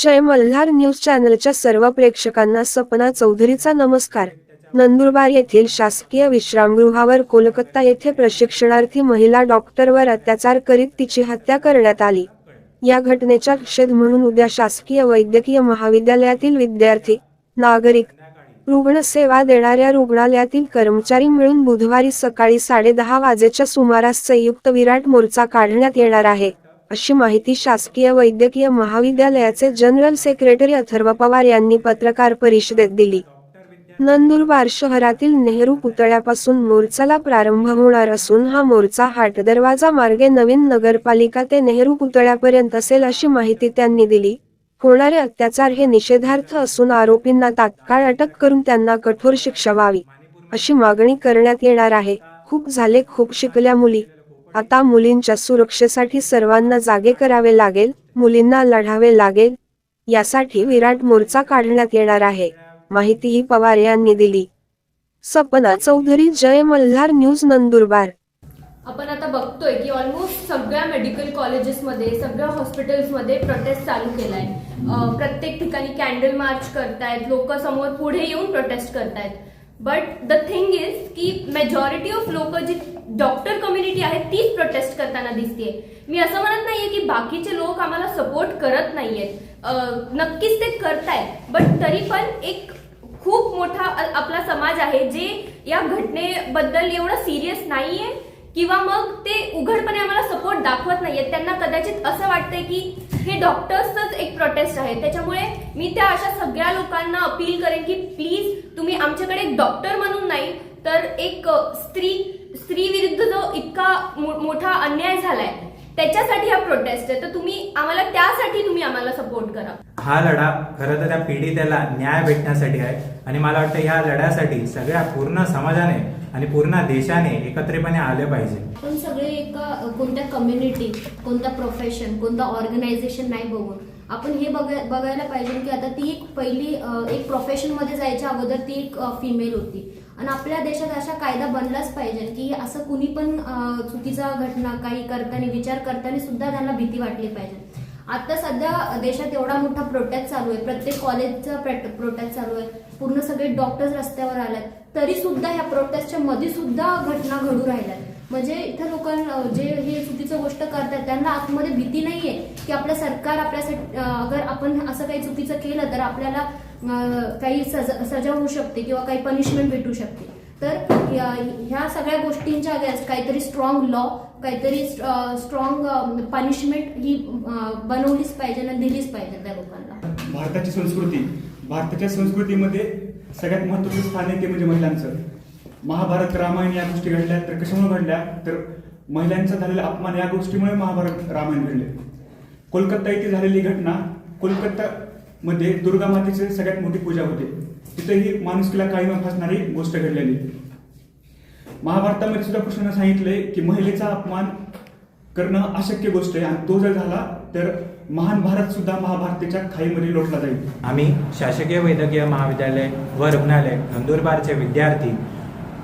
जय Malhar news चॅनलच्या सर्व प्रेक्षकांना सपना चौधरीचा नमस्कार. नंदुरबार येथील शासकीय विश्रामगृहावर कोलकाता येथे प्रशिक्षणार्थी महिला डॉक्टरवर अत्याचार करीत तिची हत्या करण्यात आली. या घटनेचा निषेध म्हणून उद्या शासकीय वैद्यकीय महाविद्यालयातील विद्यार्थी नागरिक रुग्ण सेवा देणाऱ्या रुग्णालयातील कर्मचारी मिळून बुधवारी सकाळी साडेदहा वाजेच्या सुमारास संयुक्त विराट मोर्चा काढण्यात येणार आहे. अशी माहिती शासकीय वैद्यकीय महाविद्यालयाचे जनरल सेक्रेटरी अथर्व पवार यांनी पत्रकार परिषदेत दिली. नंदुरबार शहरातील नेहरू पुतळ्यापासून मोर्चाला प्रारंभ होणार असून हा मोर्चा हाट दरवाजा मार्गे नवीन नगरपालिका ते नेहरू पुतळ्यापर्यंत असेल अशी माहिती त्यांनी दिली. होणारे अत्याचार हे निषेधार्थ असून आरोपींना तात्काळ अटक करून त्यांना कठोर शिक्षा व्हावी अशी मागणी करण्यात येणार आहे. खूप झाले खूप शिकल्या मुली. आता मुलींच्या सुरक्षेसाठी सर्वांना जागे करावे लागेल मुलींना लढावे लागेल यासाठी विराट मोर्चा काढण्यात येणार आहे माहितीही पवार यांनी दिली. सपना चौधरी जय मल्हार न्यूज नंदुरबार. आपण आता बघतोय की ऑलमोस्ट सगळ्या मेडिकल कॉलेजेसमध्ये सगळ्या हॉस्पिटल्समध्ये प्रोटेस्ट चालू केलाय. प्रत्येक ठिकाणी कॅन्डल मार्च करतायत लोक समोर पुढे येऊन प्रोटेस्ट करतायत. बट द थिंग इज की मेजॉरिटी ऑफ लोक जी डॉक्टर कम्युनिटी आहे तीच प्रोटेस्ट करताना दिसतीये. मी असं म्हणत नाहीये की बाकीचे लोक आम्हाला सपोर्ट करत नाहीयेत. नक्कीच ते करतायत. बट तरी पण एक खूप मोठा आपला समाज आहे जे या घटनेबद्दल एवढं सिरियस नाहीये. किंवा मग ते उघडपणे आम्हाला सपोर्ट दाखवत नाहीयेत. त्यांना कदाचित असं वाटतंय की हे डॉक्टर्सच एक प्रोटेस्ट आहे. त्याच्यामुळे मी त्या अशा सगळ्या लोकांना अपील करेन की प्लीज तुम्ही आमच्याकडे एक डॉक्टर म्हणून नाही तर एक स्त्री स्त्री विरुद्ध जो इतका मो- मोठा अन्याय झालाय त्याच्यासाठी हा प्रोटेस्ट आहे. तर तुम्ही आम्हाला त्यासाठी तुम्ही आम्हाला सपोर्ट करा. हा लढा खरं तर त्या पीडितेला न्याय भेटण्यासाठी आहे. आणि मला वाटतं ह्या लढ्यासाठी सगळ्या पूर्ण समाजाने आणि पूर्ण देशाने एकत्रितपणे आले पाहिजे. पण सगळे एका कोणत्या कम्युनिटी कोणत्या प्रोफेशन कोणतं ऑर्गनायझेशन नाही बघून आपण हे बघायला पाहिजे की आता ती एक पहिली एक प्रोफेशनमध्ये जायच्या अगोदर ती एक फिमेल होती. आणि आपल्या देशात अशा कायदा बनलाच पाहिजे की असं कुणी पण चुकीचा घटना काही करताना विचार करताना सुद्धा त्यांना भीती वाटली पाहिजे. आता सध्या देशात एवढा मोठा प्रोटेस्ट चालू आहे. प्रत्येक कॉलेजचा प्रोटेस्ट चालू आहे. पूर्ण सगळे डॉक्टर्स रस्त्यावर आल्यात. तरी सुद्धा ह्या प्रोटेस्टच्या मध्ये सुद्धा घटना घडू राहिल्यात. म्हणजे इथं लोकांना जे हे चुकीचं गोष्ट करतात त्यांना आतमध्ये भीती नाहीये की आपलं सरकार आपल्यासाठी अगर आपण असं काही चुकीचं केलं तर आपल्याला काही सजा सजा होऊ शकते किंवा काही पनिशमेंट भेटू शकते. तर ह्या सगळ्या गोष्टींच्या अगेन्स्ट काहीतरी स्ट्रॉंग लॉ काहीतरी स्ट्रॉंग पनिशमेंट ही बनवलीच पाहिजे आणि दिलीच पाहिजे त्या लोकांना. भारताची संस्कृती भारताच्या संस्कृतीमध्ये सगळ्यात महत्वाचं स्थान आहे ते म्हणजे महिलांचं. महाभारत रामायण या गोष्टी घडल्या तर कशामुळे घडल्या? तर महिलांचा झालेला अपमान या गोष्टीमुळे महाभारत रामायण घडले. कोलकाता येथे झालेली घटना कोलकाता मध्ये दुर्गा मातेची सगळ्यात मोठी पूजा होते. तिथेही माणुसकीला कायम फासणारी गोष्ट घडलेली. महाभारतामध्ये सुद्धा कृष्णानं सांगितलंय की महिलेचा अपमान करणं अशक्य गोष्ट आहे आणि तो जर झाला तर महान भारत सुद्धा महाभारतीच्या खाईमध्ये लोटला जाईल. आम्ही शासकीय वैद्यकीय महाविद्यालय व रुग्णालय नंदुरबारचे विद्यार्थी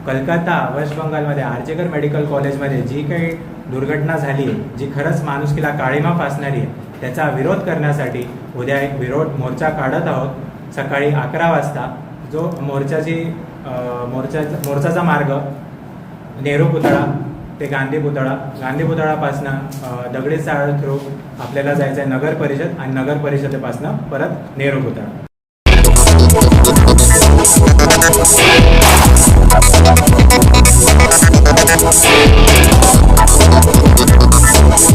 कलकत्ता वेस्ट बंगालमध्ये आर्जेकर मेडिकल कॉलेजमध्ये जी काही दुर्घटना झाली आहे जी खरंच माणुसकीला काळीमा फासणारी आहे त्याचा विरोध करण्यासाठी उद्या एक विरोध मोर्चा काढत आहोत. सकाळी अकरा वाजता जो मोर्चाची मोर्चा मोर्चाचा मार्ग नेहरू पुतळा ते गांधी पुतळा. गांधी पुतळापासनं दगडी चाळ थ्रू आपल्याला जायचं आहे नगर परिषद आणि नगर परिषदेपासनं परत नेहरू पुतळा.